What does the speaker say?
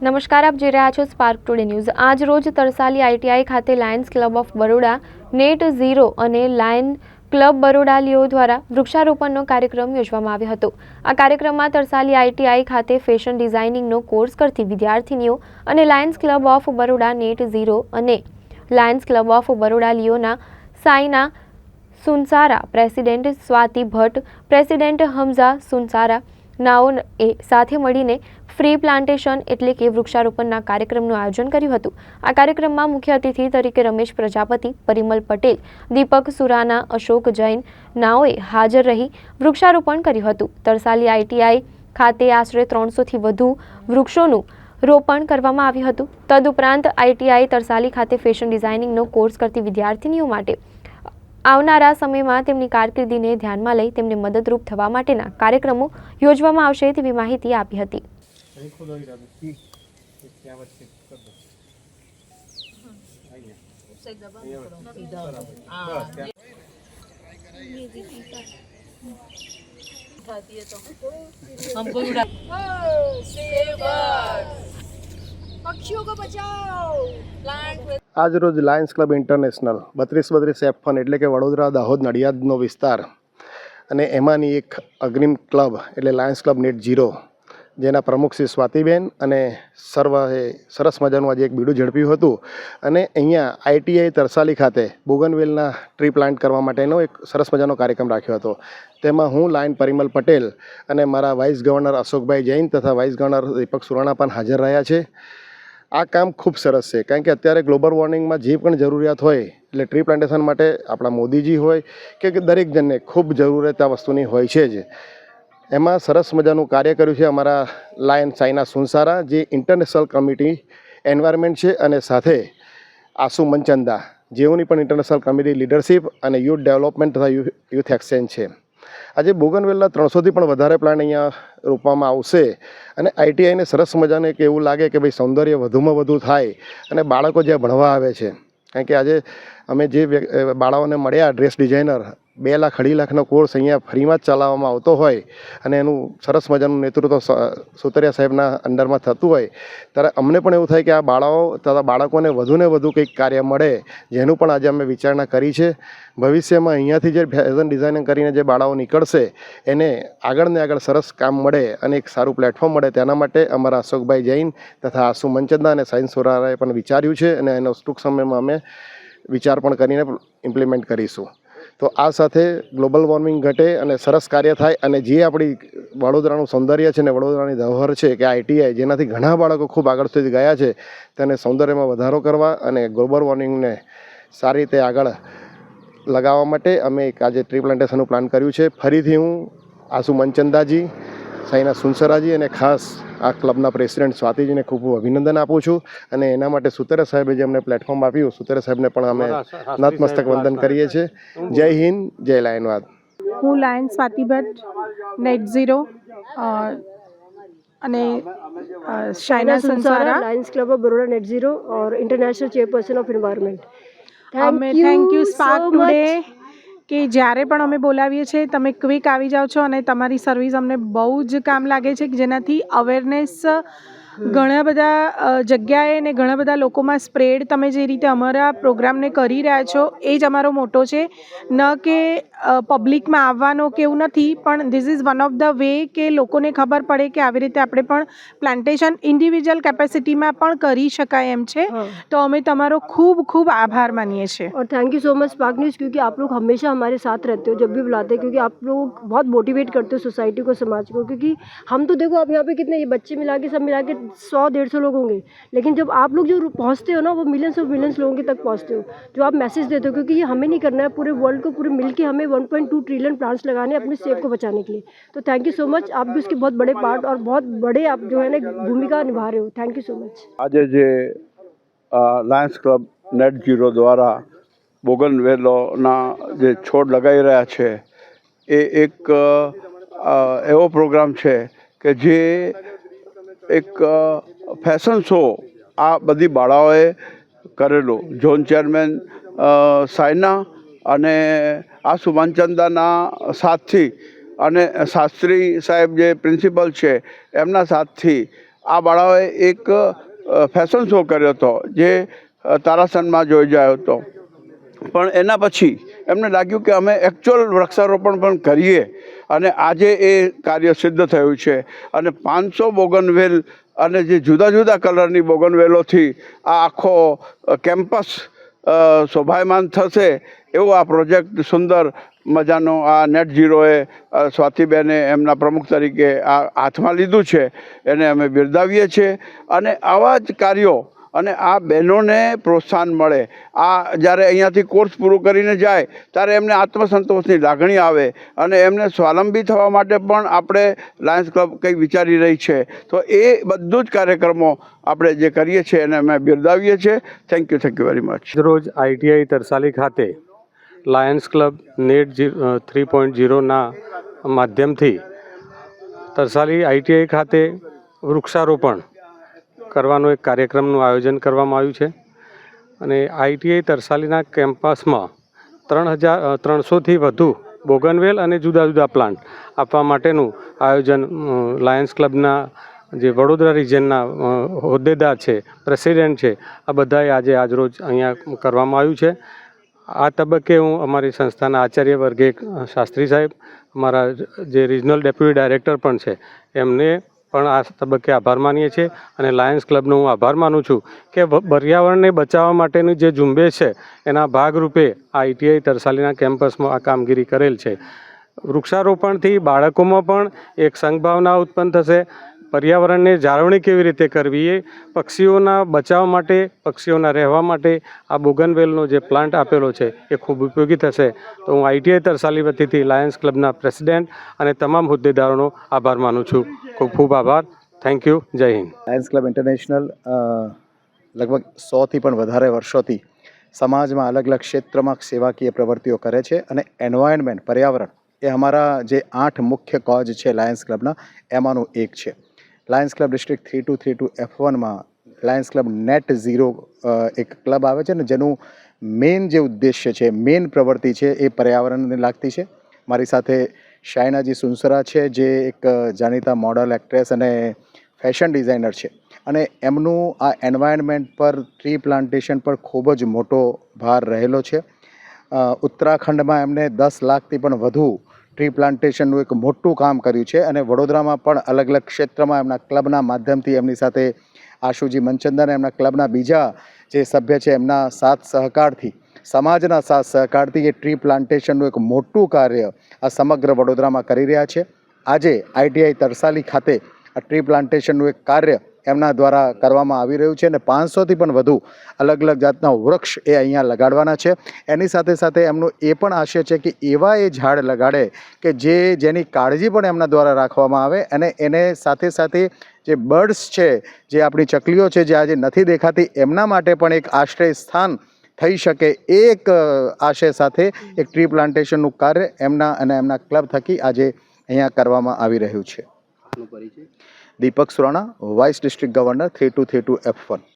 નમસ્કાર, આપ જોઈ રહ્યા છો સ્પાર્ક ટુડે ન્યૂઝ આજ રોજ તરસાલી આઈટીઆઈ ખાતે Lions club of Baroda net zero અને લાયન ક્લબ બરોડાલીઓ દ્વારા વૃક્ષારોપણનો કાર્યક્રમ યોજવામાં આવ્યો હતો. આ કાર્યક્રમમાં તરસાલી આઈટીઆઈ ખાતે ફેશન ડિઝાઇનિંગનો કોર્સ કરતી વિદ્યાર્થીનીઓ અને Lions club of Baroda net zero અને લાયન્સ ક્લબ ઓફ બરોડા લીઓના સાઈના સુનસારા પ્રેસિડેન્ટ સ્વાતિ ભટ્ટ પ્રેસિડેન્ટ હમઝા સુનસારા નાઓ એ સાથે મળીને ફ્રી પ્લાન્ટેશન એટલે કે વૃક્ષારોપણના કાર્યક્રમનું આયોજન કર્યું હતું. આ કાર્યક્રમમાં મુખ્ય અતિથિ તરીકે રમેશ પ્રજાપતિ, પરિમલ પટેલ, દીપક સુરાના અશોક જૈન નાઓએ હાજર રહી વૃક્ષારોપણ કર્યું હતું. તરસાલી આઈટીઆઈ ખાતે આશરે ત્રણસોથી વધુ વૃક્ષોનું રોપણ કરવામાં આવ્યું હતું. તદુપરાંત આઈટીઆઈ તરસાલી ખાતે ફેશન ડિઝાઇનિંગનો કોર્સ કરતી વિદ્યાર્થીનીઓ માટે આવનારા સમયમાં તેમની કારકિર્દીને ધ્યાનમાં લઈ તેમને મદદરૂપ થવા માટેના કાર્યક્રમો યોજવામાં આવશે તેવી માહિતી આપી હતી પક્ષીઓ કો ઈ રાધે. આજ રોજ લાયન્સ ક્લબ ઇન્ટરનેશનલ બત્રીસ બત્રીસ એફ ફન એટલે કે વડોદરા, દાહોદ, નડિયાદનો વિસ્તાર. અને એમાંની એક અગ્રીમ ક્લબ એટલે લાયન્સ ક્લબ નેટ ઝીરો જેના પ્રમુખ શ્રી સ્વાતિબેન અને સર્વે સરસ મજાનું આજે એક બીડું ઝડપ્યું હતું. અને અહીંયા આઈટીઆઈ તરસાલી ખાતે બોગનવેલના ટ્રી પ્લાન્ટ કરવા માટેનો એક સરસ મજાનો કાર્યક્રમ રાખ્યો હતો. તેમાં હું, લાયન પરિમલ પટેલ અને મારા વાઇસ ગવર્નર અશોકભાઈ જૈન તથા વાઇસ ગવર્નર દીપક સુરાણા પણ હાજર રહ્યા છે. આ કામ ખૂબ સરસ છે. કારણ કે અત્યારે ગ્લોબલ વોર્મિંગમાં જે પણ જરૂરિયાત હોય, એટલે ટ્રી પ્લાન્ટેશન માટે આપણા મોદીજી હોય કે દરેક જણને ખૂબ જરૂરિયાત આ વસ્તુની હોય છે જ. એમાં સરસ મજાનું કાર્ય કર્યું છે અમારા લાયન સાયના સુનસારા, જે ઇન્ટરનેશનલ કમિટી એન્વાયરમેન્ટ છે અને સાથે આસુ મનચંદા જેઓની પણ ઇન્ટરનેશનલ કમિટી લીડરશિપ અને યુથ ડેવલપમેન્ટ તથા યુથ એક્સચેન્જ છે. આજે બોગનવેલના ત્રણસોથી પણ વધારે પ્લાન્ટ અહીંયા રોપવામાં આવશે. અને આઈટીઆઈને સરસ મજાને કે એવું લાગે કે ભાઈ સૌંદર્ય વધુમાં વધુ થાય અને બાળકો જ્યાં ભણવા આવે છે. કારણ કે આજે અમે જે બાળકોને મળ્યા, ડ્રેસ ડિઝાઇનર બે લાખ, અઢી લાખનો કોર્સ અહીંયા ફ્રીમાં જ ચલાવવામાં આવતો હોય અને એનું સરસ મજાનું નેતૃત્વ સુતરિયા સાહેબના અંડરમાં થતું હોય, ત્યારે અમને પણ એવું થાય કે આ બાળાઓ તથા બાળકોને વધુને વધુ કંઈક કાર્ય મળે, જેનું પણ આજે અમે વિચારણા કરી છે. ભવિષ્યમાં અહીંયાથી જે ફેશન ડિઝાઇનિંગ કરીને જે બાળાઓ નીકળશે, એને આગળ ને આગળ સરસ કામ મળે અને એક સારું પ્લેટફોર્મ મળે, તેના માટે અમારા અશોકભાઈ જૈન તથા આસુ મંચંદા અને સાયન્સ સોરારાએ પણ વિચાર્યું છે અને એનો ટૂંક સમયમાં અમે વિચાર પણ કરીને ઇમ્પ્લિમેન્ટ કરીશું. તો આ સાથે ગ્લોબલ વોર્મિંગ ઘટે અને સરસ કાર્ય થાય અને જે આપણી વડોદરાનું સૌંદર્ય છે ને વડોદરાની ધરોહર છે કે આઈટીઆઈ જેનાથી ઘણા બાળકો ખૂબ આગળ સુધી ગયા છે, તેને સૌંદર્યમાં વધારો કરવા અને ગ્લોબલ વોર્મિંગને સારી રીતે આગળ લગાવવા માટે અમે એક આજે ટ્રી પ્લાન્ટેશનનું પ્લાન કર્યું છે. ફરીથી હું આસુ મનચંદાજી સાઈના સુનસરાજી અને ખાસ આ ક્લબના પ્રેસિડેન્ટ સ્વાતિજીને ખૂબ અભિનંદન આપું છું અને એના માટે સુતરે સાહેબે જે અમને પ્લેટફોર્મ આપ્યું સુતરે સાહેબને પણ અમે નતમસ્તક વંદન કરીએ છીએ. જય હિન્દ જય લાયનવાદ. હું lion Swati Bhatt net zero અને Shaina Sansara. Lions club of Baroda net zero or international chairperson of environment. અમે થેન્ક યુ સ્પાર્ક ટુડે કે જ્યારે પણ અમે બોલાવીએ છીએ, તમે ક્વિક આવી જાઓ છો અને તમારી સર્વિસ અમને બહુ જ કામ લાગે છે કે જેનાથી અવેરનેસ ઘણા બધા અ, જગ્યાએ ને ઘણા બધા લોકોમાં સ્પ્રેડ તમે જે રીતે અમારા પ્રોગ્રામને કરી રહ્યા છો એ જ અમારો મોટો છે ન કે પબ્લિકમાં આવવાનો કે એવું નથી પણ this is one of the way કે લોકોને ખબર પડે કે આવી રીતે આપણે પણ પ્લાન્ટેશન ઇન્ડિવિજ્યુઅલ કેપેસિટીમાં પણ કરી શકાય એમ છે हाँ તો અમે તમારો ખૂબ ખૂબ આભાર માનીએ છીએ और thank you so much Spark News क्योंकि आप लोग हमेशा हमारे साथ रहते हो जब भी बुलाते हैं क्योंकि आप लोग बहुत मोटिवेट करते हो सोसाइटी को समाज को क्योंकि हम तो देखो आप यहाँ पे कितने ये बच्चे मिला के सब मिला के सौ डेढ़ सौ लोग होंगे लेकिन जब आप लोग जो पहुँचते हो ना वो मिलियंस ऑफ मिलियंस लोगों के तक पहुँचते हो जो आप मैसेज देते हो क्योंकि ये हमें नहीं करना है पूरे वर्ल्ड को पूरे मिल के हमें 1.2 ट्रिलियन प्लांट्स लगाने हैं अपने सेब को बचाने के लिए तो थैंक यू सो मच आप भी उसके बहुत बड़े पार्ट और बहुत बड़े आप जो है ना एक भूमिका निभा रहे हो थैंक यू सो मच આજે જે અ, લાયન્સ ક્લબ નેટ ઝીરો દ્વારા બોગનવેલોના જે છોડ લગાવી રહ્યા છે એ એક અ, અ, એવો પ્રોગ્રામ છે કે જે એક ફેશન શો આ બધી બાળાઓએ કરેલો. ઝોન ચેરમેન સાયના અને આ સુભાનચંદાના સાથથી અને શાસ્ત્રી સાહેબ જે પ્રિન્સિપલ છે, એમના સાથથી આ બાળાઓએ એક ફેશન શો કર્યો હતો જે તારાસનમાં જોઈ જાયો હતો પણ એના પછી એમને લાગ્યું કે અમે એકચ્યુઅલ વૃક્ષારોપણ પણ કરીએ અને આજે એ કાર્ય સિદ્ધ થયું છે. અને પાંચસો બોગનવેલ અને જે જુદા જુદા કલરની બોગનવેલોથી આ આખો કેમ્પસ શોભાયમાન થશે એવો આ પ્રોજેક્ટ સુંદર મજાનો આ નેટ ઝીરોએ સ્વાતિબેને એમના પ્રમુખ તરીકે આ હાથમાં લીધું છે. એને અમે બિરદાવીએ છીએ. અને આવા જ કાર્યો અને આ બહેનોને પ્રોત્સાહન મળે. આ જ્યારે અહીંયાથી કોર્સ પૂરું કરીને જાય, ત્યારે એમને આત્મસંતોષની લાગણી આવે અને એમને સ્વાવલંબી થવા માટે પણ આપણે લાયન્સ ક્લબ કંઈ વિચારી રહી છે. તો એ બધું જ કાર્યક્રમો આપણે જે કરીએ છીએ એને અમે બિરદાવીએ છીએ. Thank you thank you very much રોજ આઈટીઆઈ તરસાલી ખાતે Lions club net three point ઝીરોના માધ્યમથી તરસાલી આઈટીઆઈ ખાતે વૃક્ષારોપણ કરવાનો એક કાર્યક્રમનું આયોજન કરવામાં આવ્યું છે. અને આઈટીઆઈ તરસાલીના કેમ્પસમાં ત્રણ હજાર ત્રણસોથી વધુ બોગનવેલ અને જુદા જુદા પ્લાન્ટ આપવા માટેનું આયોજન લાયન્સ ક્લબના જે વડોદરા રિજનના હોદ્દેદાર છે, પ્રેસિડેન્ટ છે, આ બધાએ આજે આજરોજ અહીંયા કરવામાં આવ્યું છે. આ તબક્કે હું અમારી સંસ્થાના આચાર્ય વર્ગે શાસ્ત્રી સાહેબ, અમારા જે રિજનલ ડેપ્યુટી ડાયરેક્ટર પણ છે, એમને પણ આ તબક્કે આભાર માનીએ છીએ અને લાયન્સ ક્લબનો હું આભાર માનું છું કે પર્યાવરણને બચાવવા માટેની જે ઝુંબેશ છે, એના ભાગરૂપે આ આઈટીઆઈ તરસાલીના કેમ્પસમાં આ કામગીરી કરેલ છે. વૃક્ષારોપણથી બાળકોમાં પણ એક સંઘભાવના ઉત્પન્ન થશે. પર્યાવરણને જાળવણી કેવી રીતે કરવી એ પક્ષીઓના બચાવ માટે, પક્ષીઓના રહેવા માટે આ બોગનવેલનો જે પ્લાન્ટ આપેલો છે એ ખૂબ ઉપયોગી થશે. તો હું આઈટીઆઈ તરસાલી વતીથી લાયન્સ ક્લબના પ્રેસિડેન્ટ અને તમામ હોદ્દેદારોનો આભાર માનું છું. ખૂબ ખૂબ આભાર. Thank you. જય હિન્દ. લાયન્સ ક્લબ ઇન્ટરનેશનલ લગભગ સોથી પણ વધારે વર્ષોથી સમાજમાં અલગ અલગ ક્ષેત્રમાં સેવાકીય પ્રવૃત્તિઓ કરે છે અને એન્વાયરમેન્ટ, પર્યાવરણ એ અમારા જે આઠ મુખ્ય કોજ છે લાયન્સ ક્લબના, એમાંનું એક છે. Lions club district three two three two F વનમાં લાયન્સ ક્લબ નેટ ઝીરો એક ક્લબ આવે છે ને જેનું મેઇન જે ઉદ્દેશ્ય છે મેઇન પ્રવૃત્તિ છે એ પર્યાવરણને લાગતી છે. મારી સાથે શાયનાજી સુનસરા છે જે એક જાણીતા મોડલ એક્ટ્રેસ અને ફેશન ડિઝાઇનર છે. અને એમનું આ એન્વાયરમેન્ટ પર ટ્રી પ્લાન્ટેશન પર ખૂબ જ મોટો ભાર રહેલો છે. ઉત્તરાખંડમાં એમને દસ લાખથી પણ વધુ ટ્રી પ્લાન્ટેશનનું એક મોટું કામ કર્યું છે અને વડોદરામાં પણ અલગ અલગ ક્ષેત્રમાં એમના ક્લબના માધ્યમથી એમની સાથે આશુજી મનચંદન એમના ક્લબના બીજા જે સભ્ય છે એમના સાથ સહકારથી, સમાજના સાથ સહકારથી એ ટ્રી પ્લાન્ટેશનનું એક મોટું કાર્ય આ સમગ્ર વડોદરામાં કરી રહ્યા છે. આજે આઈટીઆઈ તરસાલી ખાતે આ ટ્રી પ્લાન્ટેશનનું એક કાર્ય એમના દ્વારા કરવામાં આવી રહ્યું છે અને પાંચસોથી પણ વધુ અલગ અલગ જાતના વૃક્ષ એ અહીંયા લગાડવાના છે. એની સાથે સાથે એમનું એ પણ આશય છે કે એવા એ ઝાડ લગાડે કે જે જેની કાળજી પણ એમના દ્વારા રાખવામાં આવે અને એને સાથે સાથે જે બર્ડ્સ છે, જે આપણી ચકલીઓ છે, જે આજે નથી દેખાતી, એમના માટે પણ એક આશ્રય સ્થાન થઈ શકે એક આશય સાથે એક ટ્રી પ્લાન્ટેશનનું કાર્ય એમના અને એમના ક્લબ થકી આજે અહીંયા કરવામાં આવી રહ્યું છે. Deepak Surana vice district governor three two three two F one